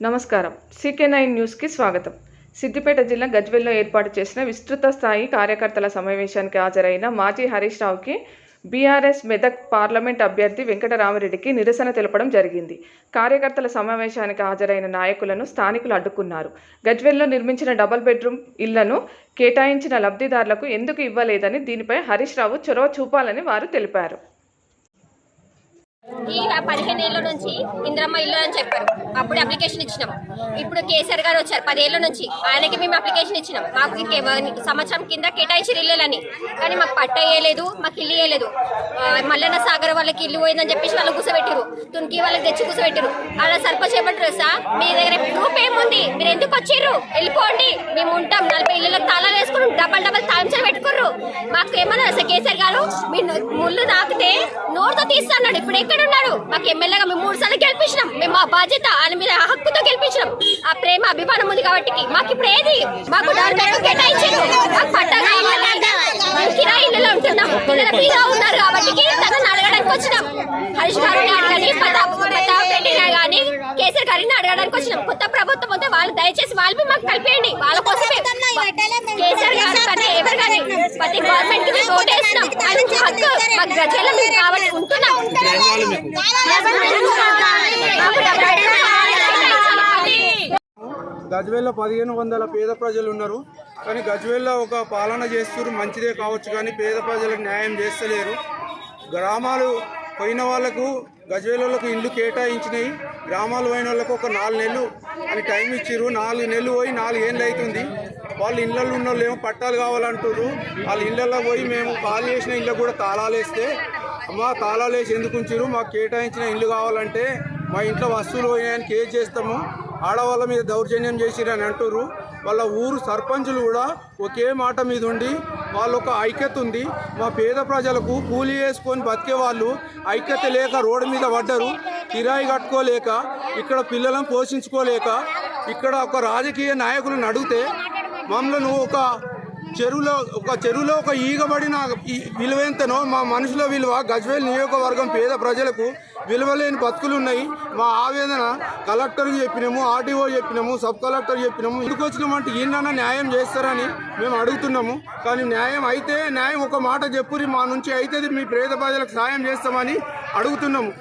నమస్కారం. CK nine న్యూస్కి స్వాగతం. సిద్దిపేట జిల్లా గజ్వెల్లో ఏర్పాటు చేసిన విస్తృత స్థాయి కార్యకర్తల సమావేశానికి హాజరైన మాజీ హరీష్ రావుకి బీఆర్ఎస్ మెదక్ పార్లమెంట్ అభ్యర్థి వెంకటరామరెడ్డికి నిరసన తెలపడం జరిగింది. కార్యకర్తల సమావేశానికి హాజరైన నాయకులను స్థానికులు అడ్డుకున్నారు. గజ్వెల్లో నిర్మించిన డబుల్ బెడ్రూమ్ ఇళ్ళను కేటాయించిన లబ్ధిదారులకు ఎందుకు ఇవ్వలేదని దీనిపై హరీష్ రావు చొరవ చూపాలని వారు తెలిపారు. ఈ పదిహేను ఏళ్ళ నుంచి ఇంద్రమ్మ ఇల్లు అని చెప్పారు. అప్పుడు అప్లికేషన్ ఇచ్చినాం. ఇప్పుడు కేసీఆర్ గారు వచ్చారు పదేళ్ళ నుంచి. ఆయనకి మేము అప్లికేషన్ ఇచ్చినాం. మాకు సంవత్సరం కింద కేటాయించిన ఇల్లులని కానీ మాకు పట్ట వేయలేదు మాకు ఇల్లు వేయలేదు మల్లన్న సాగర్ వాళ్ళకి ఇల్లు పోయిందని చెప్పేసి వాళ్ళు కూసబెట్టారు తునికి వాళ్ళకి తెచ్చి కూసబెట్టారు అలా సర్పంచ్ ఏమంటారు సార్ మీ దగ్గర ప్రూఫ్ ఏముంది? మీరు ఎందుకు వచ్చిర్రు? వెళ్ళిపోండి. మేము ఉంటాం. నలభై ఇళ్ళకి తాళాలు వేసుకుని డబల్ డబల్ తాంచాలు పెట్టుకుర్రు. మాకు ఏమన్నా సార్ కేసీఆర్ గారు? మీ ముళ్ళు నాకితే నోరుతో తీస్తాడు ఇప్పుడు ఎక్కడ ఉన్నాడు. మాకు ఎమ్మెల్యేగా మేము మూడు సార్లు గెలిపించినాం. మేము మా బాధ్యత ఆయన మీద హక్కుతో గెలిపించినాం. ఆ ప్రేమ అభిమానం ఉంది కాబట్టి మాకు ఇప్పుడు ఏది? మాకు కేటాయించారు. మాకు పట్టగా కిరాయి ఇల్లులో ఉంటున్నాం. ఉన్నారు కాబట్టి తనని అడగడానికి వచ్చినాం హరీష్ గారు అడగని ప్రతాప్ ప్రతాప్ రెడ్డిని కేసీఆర్ గారిని అడగడానికి వచ్చినాం. కొత్త ప్రభుత్వం ఉంటే వాళ్ళు దయచేసి వాళ్ళు మాకు కలిపేయండి. వాళ్ళ కోసం కేసీఆర్ గారు కానీ ఎవరు కానీ ప్రతి గవర్నమెంట్కి ఓటేస్తున్నాం హక్కు మాకు గజల మేము ఉంటున్నాం. గజ్వేల్లో పదిహేను వందల పేద ప్రజలు ఉన్నారు. కానీ గజ్వేల్లో ఒక పాలన చేస్తున్నారు మంచిదే కావచ్చు కానీ పేద ప్రజలకు న్యాయం చేస్తలేరు. గ్రామాలు పోయిన వాళ్ళకు గజ్వేలలకు ఇల్లు కేటాయించినాయి. గ్రామాలు పోయిన వాళ్ళకు ఒక నాలుగు నెలలు అని టైం ఇచ్చిర్రు. నాలుగు నెలలు పోయి నాలుగేళ్ళు అవుతుంది. వాళ్ళు ఇళ్ళల్లో ఉన్న వాళ్ళు ఏమో పట్టాలు కావాలంటారు వాళ్ళ ఇళ్ళల్లో పోయి మేము ఖాళీ చేసిన ఇళ్ళకు కూడా తాళాలు వేస్తే అమ్మ తాళాలు వేసి ఎందుకు ఉంచారు మాకు కేటాయించిన ఇల్లు కావాలంటే మా ఇంట్లో వస్తువులు పోయినాయని కేర్ చేస్తాము. ఆడవాళ్ళ మీద దౌర్జన్యం చేసిరని అని అంటారు వాళ్ళ ఊరు సర్పంచులు కూడా ఒకే మాట మీద ఉండి వాళ్ళ ఒక ఐక్యత ఉంది. మా పేద ప్రజలకు కూలి వేసుకొని బతికే వాళ్ళు ఐక్యత లేక రోడ్డు మీద పడ్డరు. కిరాయి కట్టుకోలేక ఇక్కడ పిల్లలను పోషించుకోలేక ఇక్కడ ఒక రాజకీయ నాయకులను అడిగితే మమ్మల్ని ఒక చెరువులో ఒక చెరువులో ఒక ఈగబడిన ఈ- విలువ ఎంతనో మా మనుషుల విలువ గజ్వేల్ నియోజకవర్గం పేద ప్రజలకు విలువలేని బతుకులు ఉన్నాయి. మా ఆవేదన కలెక్టర్కి చెప్పినాము ఆర్డీఓ చెప్పినాము సబ్ కలెక్టర్ చెప్పినాము. ఎందుకు వచ్చినామంటే ఈయన న్యాయం చేస్తారని మేము అడుగుతున్నాము. కానీ న్యాయం అయితే న్యాయం ఒక మాట చెప్పురి మా నుంచి అయితే మీ పేద ప్రజలకు సాయం చేస్తామని అడుగుతున్నాము.